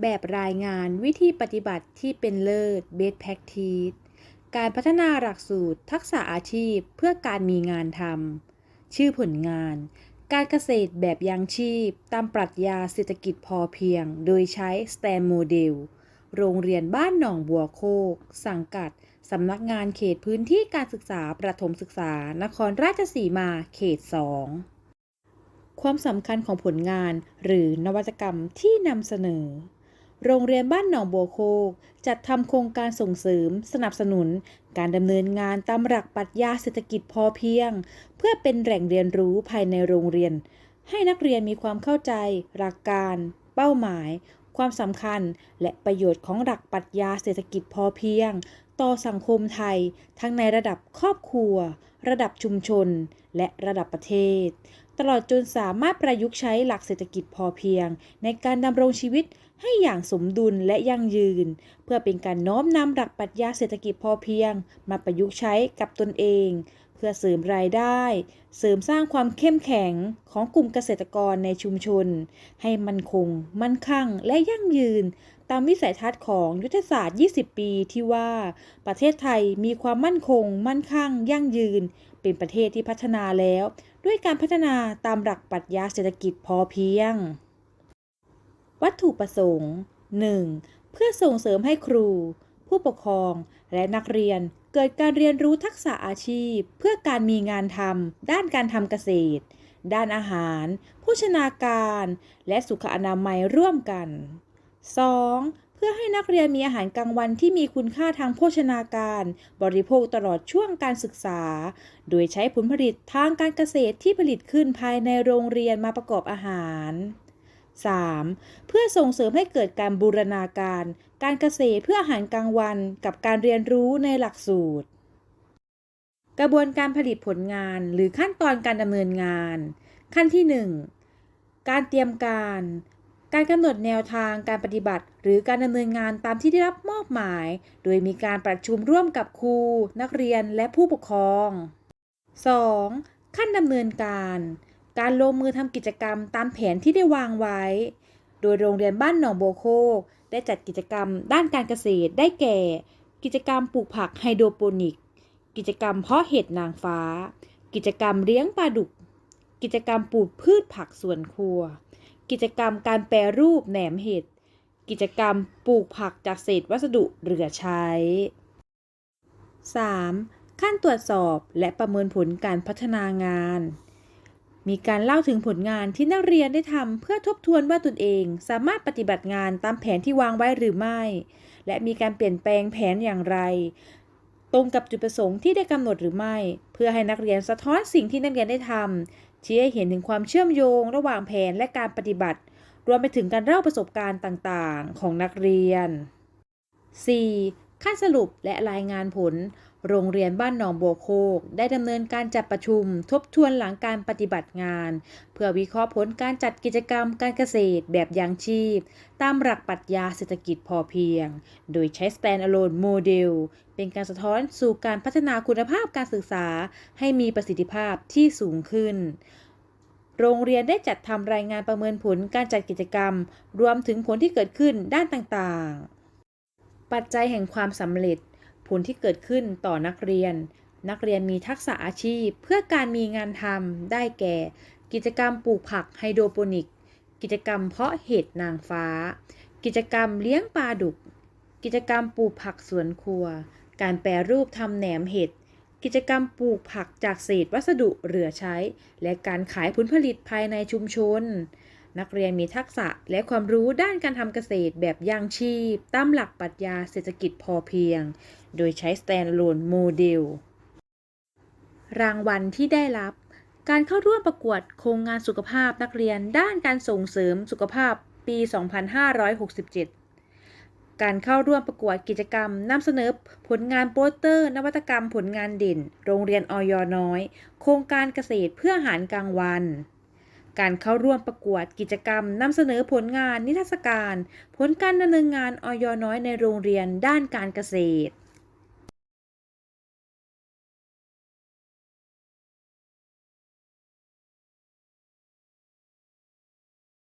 แบบรายงานวิธีปฏิบัติที่เป็นเลิศ Best Practice การพัฒนาหลักสูตรทักษะอาชีพเพื่อการมีงานทำ ชื่อผลงาน การเกษตรแบบยังชีพ ตามปรัชญาเศรษฐกิจพอเพียง โดยใช้ STAN โมเดล โรงเรียนบ้านหนองบัวโคก สังกัด สำนักงานเขตพื้นที่การศึกษาประถมศึกษา นครราชสีมา เขต 2 ความสำคัญของผลงานหรือนวัตกรรมที่นำเสนอ โรงเรียนบ้านหนองบัวโคกจัดทำโครงการส่งเสริม สนับสนุน การดำเนินงานตามหลักปรัชญาเศรษฐกิจพอเพียง เพื่อเป็นแหล่งเรียนรู้ภายในโรงเรียน ให้นักเรียนมีความเข้าใจ หลักการ เป้าหมาย ความสำคัญ และประโยชน์ของหลักปรัชญาเศรษฐกิจพอเพียง ต่อสังคมไทยทั้งในระดับครอบครัว ระดับชุมชน และระดับประเทศ ตลอดจนสามารถประยุกต์ใช้หลักเศรษฐกิจพอเพียง ในการดำรงชีวิตให้อย่างสมดุลและยั่งยืน เพื่อเป็นการน้อมนำหลักปรัชญาเศรษฐกิจพอเพียง มาประยุกต์ใช้กับตนเอง เพื่อเสริมรายได้ เสริมสร้างความเข้มแข็งของกลุ่มเกษตรกรในชุมชน ให้มั่นคง มั่นคั่งและยั่งยืน ตามวิสัยทัศน์ของยุทธศาสตร์ 20 ปีที่ว่า ประเทศไทยมีความมั่นคง มั่นคั่งยั่งยืน เป็นประเทศที่พัฒนาแล้ว ด้วยการพัฒนาตามหลักปรัชญาเศรษฐกิจพอเพียง วัตถุประสงค์ 1. เพื่อส่งเสริมให้ครู ผู้ปกครองและนักเรียน เกิดการเรียนรู้ทักษะอาชีพ เพื่อการมีงานทำด้านการทำเกษตร ด้านอาหาร โภชนาการ และสุขอนามัยร่วมกัน 2. เพื่อให้นักเรียนมีอาหารกลางวันที่มีคุณค่าทางโภชนาการ บริโภคตลอดช่วงการศึกษา โดยใช้ผลผลิตทางการเกษตรที่ผลิตขึ้นภายในโรงเรียนมาประกอบอาหาร 3. เพื่อส่งเสริมให้เกิดการบูรณาการ การเกษตรเพื่ออาหารกลางวันกับการเรียนรู้ในหลักสูตร กระบวนการผลิตผลงานหรือขั้นตอนการดำเนินงาน ขั้นที่ 1 การเตรียมการ การกำหนดแนวทางการปฏิบัติ หรือการดำเนินงานตามที่ได้รับมอบหมาย โดยมีการประชุมร่วมกับครู นักเรียนและผู้ปกครอง 2. ขั้นดำเนินการ การลงมือทำกิจกรรมตามแผนที่ได้วางไว้ โดยโรงเรียนบ้านหนองโบโคกได้จัดกิจกรรมด้านการเกษตรได้แก่ กิจกรรมปลูกผักไฮโดรโปนิก กิจกรรมเพาะเห็ดนางฟ้า กิจกรรมเลี้ยงปลาดุก กิจกรรมปลูกพืชผักสวนครัว กิจกรรมการแปรรูปแหนมเห็ด กิจกรรมปลูกผักจากเศษวัสดุเหลือใช้ 3. ขั้นตรวจสอบและประเมินผลการพัฒนางาน มีการเล่าถึงผลงานที่นักเรียนได้ทำเพื่อทบทวนว่าตนเองสามารถปฏิบัติงานตามแผนที่วางไว้หรือไม่ และมีการเปลี่ยนแปลงแผนอย่างไร ตรงกับจุดประสงค์ที่ได้กำหนดหรือไม่ เพื่อให้นักเรียนสะท้อนสิ่งที่นักเรียนได้ทำชี้ให้เห็นถึงความเชื่อมโยง ระหว่างแผนและการปฏิบัติ รวมไปถึงการเล่าประสบการณ์ต่างๆ ของนักเรียน 4. ขั้นสรุปและรายงานผล โรงเรียนบ้านหนองบัวโคก ได้ดำเนินการจัดประชุม ทบทวนหลังการปฏิบัติงาน เพื่อวิเคราะห์ผลการจัดกิจกรรมการเกษตรแบบยังชีพ ตามหลักปรัชญาเศรษฐกิจพอเพียง โดยใช้ Stand-alone Model เป็นการสะท้อนสู่การพัฒนาคุณภาพการศึกษา ให้มีประสิทธิภาพที่สูงขึ้นโรงเรียนได้จัดทำรายงานประเมินผลการจัดกิจกรรม รวมถึงผลที่เกิดขึ้นด้านต่างๆ ปัจจัยแห่งความสำเร็จ ผลที่เกิดขึ้นต่อนักเรียน นักเรียนมีทักษะอาชีพ เพื่อการมีงานทำได้แก่ กิจกรรมปลูกผักไฮโดรโปนิก กิจกรรมเพาะเห็ดนางฟ้า กิจกรรมเลี้ยงปลาดุก กิจกรรมปลูกผักสวนครัว การแปรรูปทำแหนมเห็ดกิจกรรมปลูกผักจากเศษวัสดุเหลือใช้ และการขายผลผลิตภายในชุมชน นักเรียนมีทักษะและความรู้ด้านการทำเกษตรแบบยังชีพ ตามหลักปรัชญาเศรษฐกิจพอเพียง โดยใช้ Stand-alone Model รางวัลที่ได้รับ การเข้าร่วมประกวดโครงงานสุขภาพนักเรียนด้านการส่งเสริมสุขภาพปี 2567 การเข้าร่วมประกวดกิจกรรมนำเสนอผลงานโปสเตอร์ นวัตกรรมผลงานเด่น โรงเรียนออยน้อย โครงการเกษตรเพื่ออาหารกลางวัน การเข้าร่วมประกวดกิจกรรมนำเสนอผลงานนิทรรศการ ผลการดำเนินงานออยน้อยในโรงเรียนด้านการเกษตร